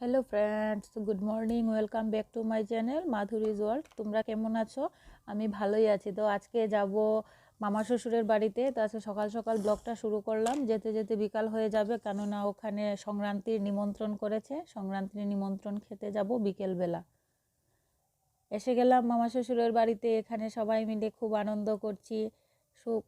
Hello friends good morning welcome back to my channel Madhuri's world তোমরা কেমন আছো? আমি ভালোই আছি। তো আজকে যাব মামা শ্বশুরের বাড়িতে। তো আজকে সকাল সকাল ব্লগটা শুরু করলাম। যেতে যেতে বিকাল হয়ে যাবে, কেননা ওখানে সংক্রান্তির নিমন্ত্রণ করেছে। সংক্রান্তির নিমন্ত্রণ খেতে যাব বিকেলবেলা। এসে গেলাম মামা শ্বশুরের বাড়িতে। এখানে সবাই মিলে খুব আনন্দ করছি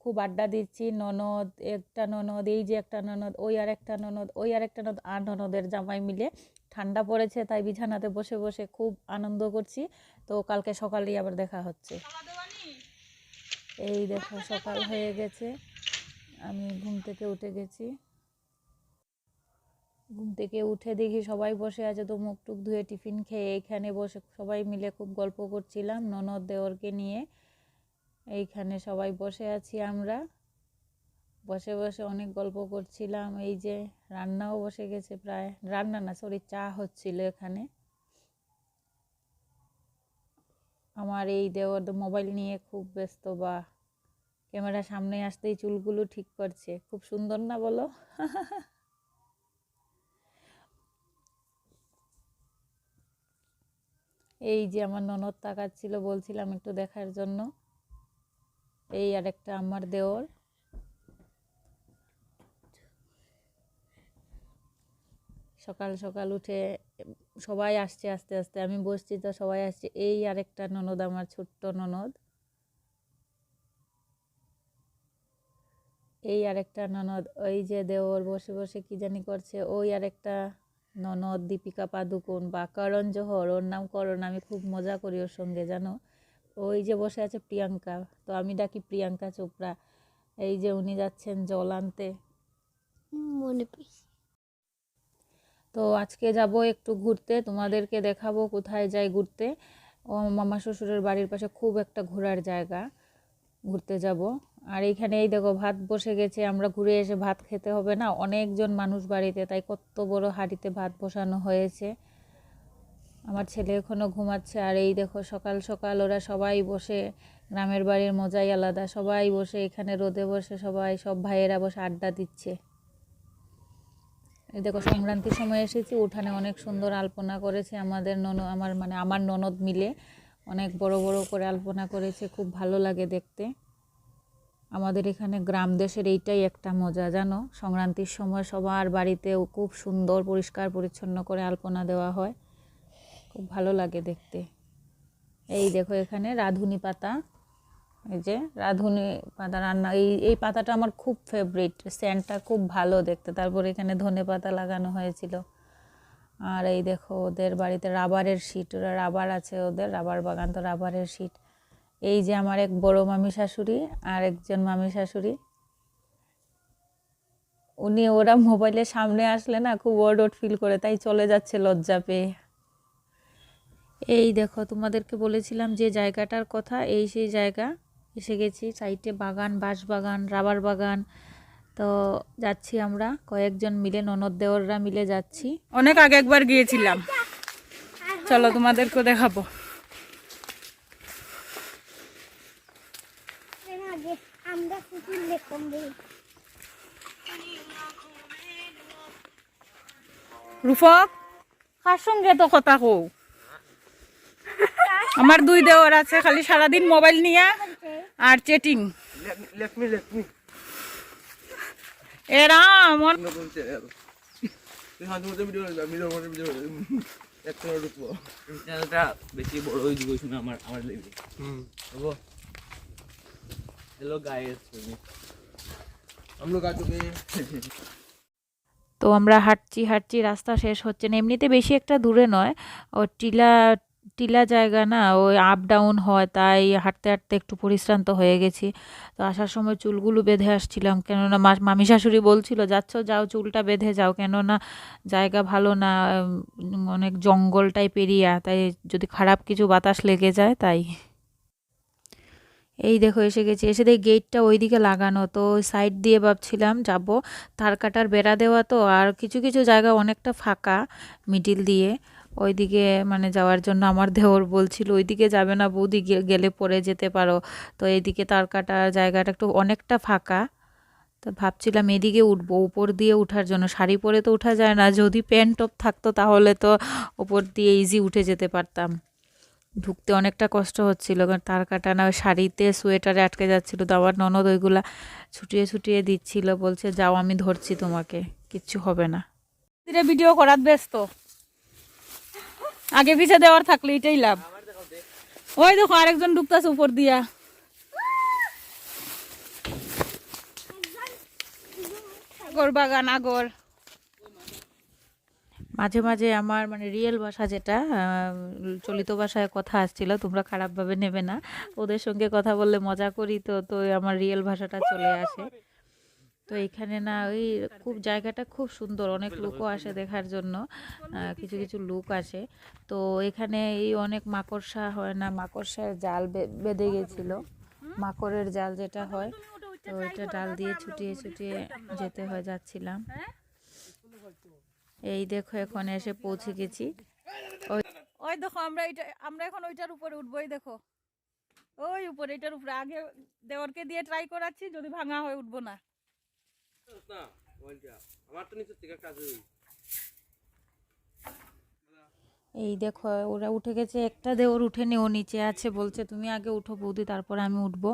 খুব আড্ডা দিচ্ছি। ননদ একটা ননদ, এই যে একটা ননদ, ওই আর একটা ননদ, ওই আর একটা ননদ, আর ননদের জামাই মিলে ঠান্ডা পড়েছে, তাই বিছানাতে বসে বসে খুব আনন্দ করছি। তো কালকে সকালেই আবার দেখা হচ্ছে। এই দেখো, সকাল হয়ে গেছে। আমি ঘুম থেকে উঠে গেছি। ঘুম থেকে উঠে দেখি সবাই বসে আছে, তো মুখ টুক ধুয়ে টিফিন খেয়ে এইখানে বসে সবাই মিলে খুব গল্প করছিলাম ননদ দেওরকে নিয়ে। এইখানে সবাই বসে আছি আমরা। বসে বসে অনেক গল্প করছিলাম। এই যে রান্নাও বসে গেছে প্রায়। রান্না না সরি চা হচ্ছিল এখানে। আমার এই দেওয়ার মোবাইল নিয়ে খুব ব্যস্ত, বা ক্যামেরা সামনে আসতেই চুলগুলো ঠিক করছে। খুব সুন্দর না বলো? এই যে আমার ননদ তাকাচ্ছিল, বলছিলাম একটু দেখার জন্য। এই আরেকটা আমার দেওর সকাল সকাল উঠে সবাই আসছে, আস্তে আস্তে। আমি বসছি তো সবাই আসছে। এই আরেকটা ননদ আমার, ছোট্ট ননদ। এই আরেকটা ননদ, ওই যে দেওর বসে বসে কি জানি করছে। ওই আরেকটা ননদ, দীপিকা পাদুকোন বা করণ জোহর, ওর নাম করণ, আমি খুব মজা করি ওর সঙ্গে, জানো? ওই যে বসে আছে প্রিয়াঙ্কা, তো আমি ডাকি প্রিয়াঙ্কা চোপড়া। এই যে উনি যাচ্ছেন জল আনতে। মনে পেয়েছি তো আজকে যাব একটু ঘুরতে, তোমাদেরকে দেখাবো কোথায় যাই ঘুরতে। ও মামা শ্বশুরের বাড়ির পাশে খুব একটা ঘোরার জায়গা, ঘুরতে যাব। আর এইখানে এই দেখো ভাত বসে গেছে, আমরা ঘুরে এসে ভাত খেতে হবে না, অনেকজন মানুষ বাড়িতে, তাই কত বড় হাঁড়িতে ভাত বসানো হয়েছে। আমার ছেলে এখনও ঘুমাচ্ছে, আর এই দেখো সকাল সকাল ওরা সবাই বসে, গ্রামের বাড়ির মজাই আলাদা, সবাই বসে এখানে রোদে বসে সবাই, সব ভাইয়েরা বসে আড্ডা দিচ্ছে। দেখো সংক্রান্তির সময় এসেছি, উঠানে অনেক সুন্দর আলপনা করেছে আমাদের নন আমার মানে আমার ননদ মিলে অনেক বড় বড় করে আলপনা করেছে, খুব ভালো লাগে দেখতে। আমাদের এখানে গ্রাম দেশের এইটাই একটা মজা, জানো? সংক্রান্তির সময় সবার বাড়িতেও খুব সুন্দর, পরিষ্কার, পরিচ্ছন্ন করে আলপনা দেওয়া হয়। খুব ভালো লাগে দেখতে। এই দেখো এখানে রাঁধুনি পাতা। এই যে রাঁধুনি পাতা রান্না, এই এই পাতাটা আমার খুব ফেভারিট স্যান্ডটা খুব ভালো দেখতে। তারপর এখানে ধনে পাতা লাগানো হয়েছিল। আর এই দেখো, ওদের বাড়িতে রাবারের শিট, ওরা রাবার আছে ওদের, রাবার বাগান তো রাবারের শিট। এই যে আমার এক বড় মামি শাশুড়ি আর একজন মামি শাশুড়ি। উনি ওরা মোবাইলের সামনে আসলে না খুব ওয়ার্ড ফিল করে, তাই চলে যাচ্ছে লজ্জা পেয়ে। এই দেখো, তোমাদেরকে বলেছিলাম যে জায়গাটার কথা, এই সেই জায়গা। এসে গেছি। সাইডে বাগান বাঁশ বাগান রাবার বাগান। তো যাচ্ছি আমরা। কয়েকজন মিলে ননদ দেওররা মিলে যাচ্ছি। অনেক আগে একবার গিয়েছিলাম। চলো তোমাদেরকে দেখাবো। এর আগে আমরা কুকুর দেখতাম রে। রূপক কার সঙ্গে তো কথা কও? আমার দুই দেওয়ার আছে খালি সারাদিন মোবাইল নিয়ে আর চেটিং এরা বেশি বড় আমার আমার লেগে। হুম। তো আমরা হাঁটছি হাঁটছি রাস্তা শেষ হচ্ছে না। এমনিতে বেশি একটা দূরে নয়। ও টিলা টিলা জায়গা না, ওই আপ ডাউন হয়, তাই হাঁটতে হাঁটতে একটু পরিশ্রান্ত হয়ে গেছি। তো আসার সময় চুলগুলো বেঁধে আসছিলাম, কেননা মামি শাশুড়ি বলছিল, যাচ্ছ, যাও, চুলটা বেঁধে যাও, কেননা জায়গা ভালো না অনেক জঙ্গল টাইপ এরিয়া তাই যদি খারাপ কিছু বাতাস লেগে যায়, তাই। এই দেখো, এসে গেছি। এসে দেখি গেটটা ওইদিকে লাগানো, তো সাইড দিয়ে ভাবছিলাম যাব। তার কাটার বেড়া দেওয়া তো, আর কিছু কিছু জায়গা অনেকটা ফাঁকা মিডিল দিয়ে। ওইদিকে মানে যাওয়ার জন্য আমার দেওর বলছিল, ওইদিকে যাবে না বৌদি গেলে পরে যেতে পারো। তো এইদিকে তার কাটার জায়গাটা একটু অনেকটা ফাঁকা। তো ভাবছিলাম এদিকে উঠবো, উপর দিয়ে ওঠার জন্য। শাড়ি পরে তো ওঠা যায় না, যদি প্যান্ট টপ থাকতো তাহলে তো উপর দিয়ে ইজি উঠে যেতে পারতাম। ঢুকতে অনেকটা কষ্ট হচ্ছিল, কারণ তার কাটা না শাড়িতে সোয়েটারে আটকে যাচ্ছিল, তো আবার ননদ ওইগুলা ছুটিয়ে ছুটিয়ে দিচ্ছিল, বলছে, যাও, আমি ধরছি তোমাকে, কিচ্ছু হবে না। ভিডিও করার ব্যস্ত। আগে পিছে দেওয়ার থাকলে এটাই লাভ। ওই দেখো, আরেকজন ঢুকতেছে উপর দিয়া। আগর বাগান, আগর। মাঝে মাঝে আমার মানে রিয়েল ভাষা যেটা চলিত ভাষায় কথা আসছিল, তোমরা খারাপভাবে নেবে না। ওদের সঙ্গে কথা বললে মজা করি তো তো আমার রিয়েল ভাষাটা চলে আসে। তো এখানে না ওই খুব জায়গাটা খুব সুন্দর। অনেক লোকও আসে দেখার জন্য কিছু কিছু লোক আসে। তো এখানে এই অনেক মাকড়সা হয় না, মাকড়সার জাল বেঁধে গেছিল। মাকড়ের জাল যেটা হয়, তো ওইটা ডাল দিয়ে ছুটিয়ে ছুটিয়ে যেতে হয়, যাচ্ছিলাম। এই দেখো, এখন এসে পৌঁছে গেছি। ওই দেখো, আমরা এটা আমরা এখন ওইটার উপরে উঠবো, এই দেখো। ওই উপরে, এটার উপরে। আগে দেওরকে দিয়ে ট্রাই করাচ্ছি, যদি ভাঙা হয় উঠবো না। এই দেখো, ওরা উঠে গেছে, একটা দেওর উঠেনি ও নিচে আছে বলছে, তুমি আগে উঠো বৌদি, তারপরে আমি উঠব।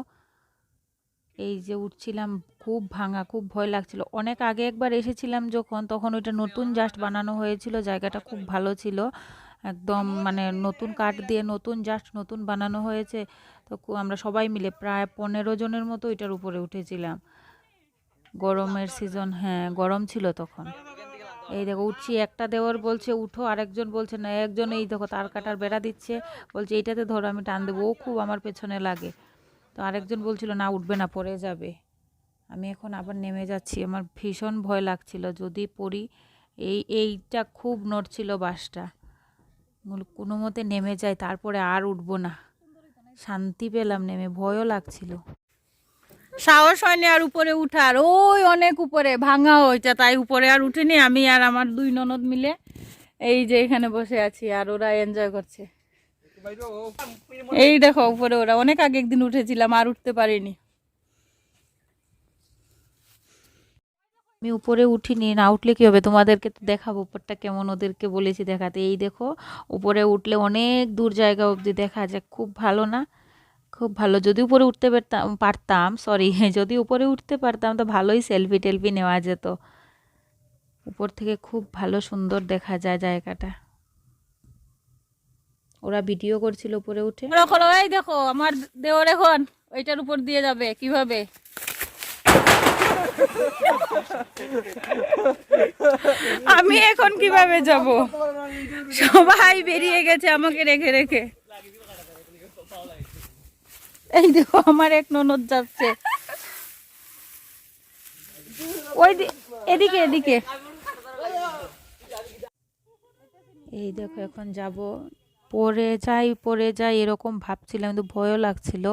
এই যে উঠছিলাম, খুব ভাঙা, খুব ভয় লাগছিল। অনেক আগে একবার এসেছিলাম যখন, তখন ওইটা নতুন জাস্ট বানানো হয়েছিল, জায়গাটা খুব ভালো ছিল। একদম মানে নতুন কাঠ দিয়ে নতুন জাস্ট নতুন বানানো হয়েছে। তো আমরা সবাই মিলে প্রায় পনেরো জনের মতো ওইটার উপরে উঠেছিলাম। গরমের সিজন হ্যাঁ গরম ছিল তখন। এই দেখো, উঠছি, একটা দেওয়ার বলছে, উঠো, আরেকজন বলছে, না, একজন এই দেখো তার কাটার বেড়া দিচ্ছে, বলছে, এইটাতে ধরো, আমি টান দেবো। ও খুব আমার পেছনে লাগে। তো আরেকজন বলছিল, না, উঠবে না, পড়ে যাবে। আমি এখন আবার নেমে যাচ্ছি, আমার ভীষণ ভয় লাগছিল, যদি পড়ি, এই, এইটা খুব নড়ছিল বাসটা। কোনো মতে নেমে যায়, তারপরে আর উঠবো না। শান্তি পেলাম নেমে, ভয়ও লাগছিল। সাহস হয়নি আর উপরে উঠার। ওই অনেক উপরে, ভাঙা ওইটা, তাই উপরে আর উঠিনি আমি আর আমার দুই ননদ মিলে এই যে এখানে বসে আছি আর ওরা এনজয় করছে। এই দেখো উপরে ওরা, অনেক আগে একদিন উঠেছিলাম, আর উঠতে পারিনি। আমি উপরে উঠিনি, না উঠলে কি হবে? তোমাদেরকে তো দেখাবো, উপরটা কেমন ওদেরকে বলেছি দেখাতে। এই দেখো, উপরে উঠলে অনেক দূর জায়গা অবধি দেখা যায় খুব ভালো না? খুব ভালো। যদি উপরে উঠতে পারতাম পারতাম সরি যদি উপরে উঠতে পারতাম তো ভালোই সেলফি টেলফি নেওয়া যেত। উপর থেকে খুব ভালো সুন্দর দেখা যায় জায়গাটা। ওরা ভিডিও করছিল উপরে উঠে। ওই দেখো, আমার দেওর এখন, ওইটার উপর দিয়ে যাবে, কীভাবে? আমি এখন কীভাবে যাব? সবাই বেরিয়ে গেছে আমাকে রেখে রেখে। এই দেখো, আমার এক ননদ যাচ্ছে। ওই এদিকে এদিকে। এই দেখো, এখন যাব। পরে যাই পরে যাই, এরকম ভাবছিলাম, কিন্তু ভয়ও লাগছিল।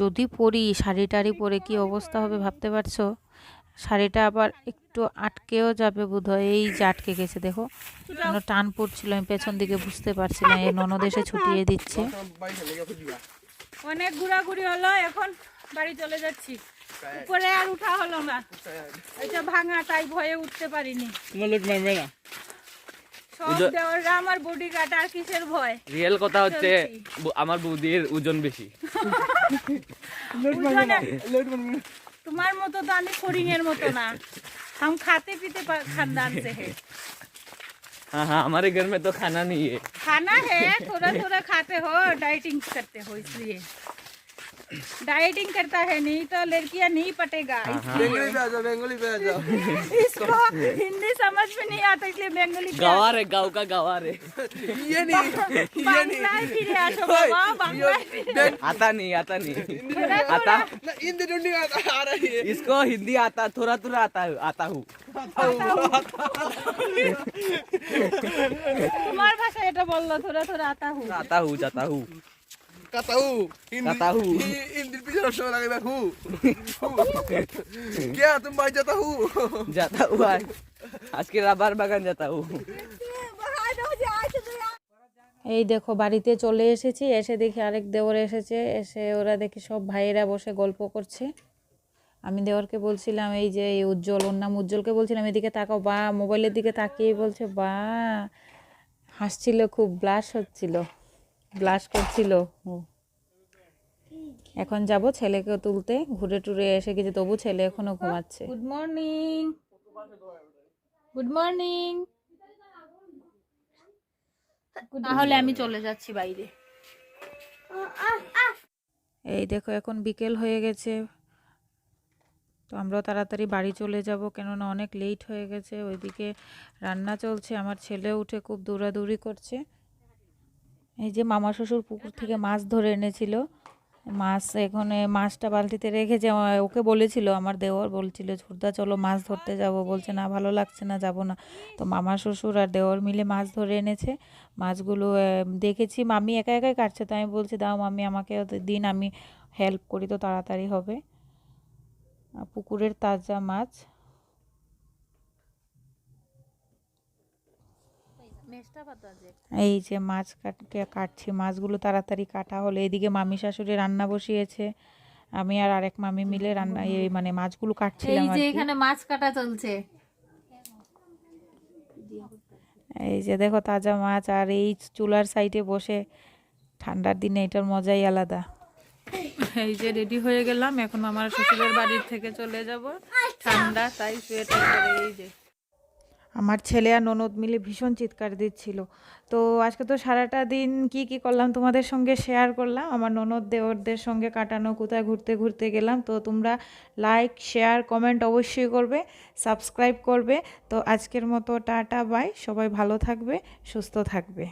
যদি পরি, শাড়ি টাড়ি পরে কি অবস্থা হবে ভাবতে পারছ? শাড়িটা আবার একটু আটকেও যাবে বোধহয়। এই যে আটকে গেছে, দেখো। টান পড়ছিল, আমি পেছন দিকে বুঝতে পারছি না, এই ননদ এসে ছুটিয়ে দিচ্ছে। অনেক ঘোরাঘুরি হলো এখন বাড়ি চলে যাচ্ছি। উপরে আর উঠা হলো না। এটা ভাঙা তাই ভয়ে উঠতে পারিনি। না? আমার বডি কাটার কিসের ভয়? রিয়েল কথা হচ্ছে আমার বৌদির ওজন বেশি। তোমার মতো তো আমি ফরিং এর মতো না। হাম খাতে পিতে খানদান সে है हाँ हमारे घर में तो खाना नहीं है। खाना है थोड़ा थोड़ा खाते हो डाइटिंग करते हो, इसलिए। डाइटिंग करता है नहीं तो लड़कियां नहीं पटेगा বেঙ্গলি पे आ जाओ बेंगली पे आ जाओ इसको हिंदी समझ में नहीं आता इसलिए बंगाली क्या गवार है गाँव का गवार है ये नहीं ये नहीं বাংলায় ফিরে আসো বাবা বাংলায় ফিরে आता नहीं आता नहीं आता ना हिंदी ढूंढी आ आ रही है इसको हिंदी आता थोड़ा थोड़ा आता आता हूँ তোমার ভাষা এটা বললো थोड़ा थोड़ा आता हूँ आता हूँ जाता हूँ Katahu. Hindi, Katahu. Hindi pinarasyon lang iba ভাই আজকে রাবার বাগান যাতাহু এই দেখো বাড়িতে চলে এসেছি এসে দেখি আরেক দেওর এসেছে এসে ওরা দেখি সব ভাইয়েরা বসে গল্প করছে। আমি দেওরকে বলছিলাম এই যে এই উজ্জ্বল ওর নাম উজ্জ্বলকে বলছিলাম এদিকে তাকাও বা মোবাইলের দিকে তাকিয়ে বলছে বা। হাসছিল খুব ব্লাশ হচ্ছিল। ব্লাশ করছিল। এখন যাব ছেলেকে তুলতে ঘুরে টুরে এসে গেছে তবু ছেলে এখনও ঘুমাচ্ছে। গুড মর্নিং গুড মর্নিং তাহলে আমি চলে যাচ্ছি বাইরে। এই দেখো এখন বিকেল হয়ে গেছে। তো আমরাও তাড়াতাড়ি বাড়ি চলে যাব কেননা অনেক লেট হয়ে গেছে। ওইদিকে রান্না চলছে আমার ছেলে উঠে খুব দৌড়াদৌড়ি করছে। এই যে মামা শ্বশুর পুকুর থেকে মাছ ধরে এনেছিল। মাছ এখানে মাছটা বালতিতে রেখেছে ওকে বলেছিল আমার দেওয়ার বলছিল, ঝুরদা, চলো মাছ ধরতে যাব। বলছে, না, ভালো লাগছে না, যাব না। তো মামা শ্বশুর আর দেওয়ার মিলে মাছ ধরে এনেছে। মাছগুলো দেখেছি মামি একা একাই কাটছে। তো আমি বলছি, দাও মামি আমাকে দিন আমি হেল্প করি, তো তাড়াতাড়ি হবে। পুকুরের তাজা মাছ এই যে মাছ কাটকে কাটছি মাছগুলো তাড়াতাড়ি কাটা হলে। এদিকে মামি শাশুড়ি রান্না বসিয়েছে। আমি আর আরেক মামি মিলে রান্না এই মানে মাছগুলো এই কাটছিলাম আর যে এখানে মাছ কাটা চলছে। এই যে দেখো তাজা মাছ আর এই চুলার সাইডে বসে ঠান্ডার দিনে এটার মজাই আলাদা। এই যে রেডি হয়ে গেলাম। এখন আমার শ্বশুরের বাড়ির থেকে চলে যাব। ঠান্ডা তাই সোয়েটার পরে। এই যে। আমার ছেলে আর ননদ মিলে ভীষণ চিৎকার দিচ্ছিল। তো আজকে তো সারাটা দিন কি কি করলাম তোমাদের সঙ্গে শেয়ার করলাম। আমার ননদ দেওরদের সঙ্গে কাটানো, কোথায় ঘুরতে ঘুরতে গেলাম। তো তোমরা লাইক শেয়ার কমেন্ট অবশ্যই করবে সাবস্ক্রাইব করবে। তো আজকের মতো টাটা বাই সবাই ভালো থাকবে, সুস্থ থাকবে।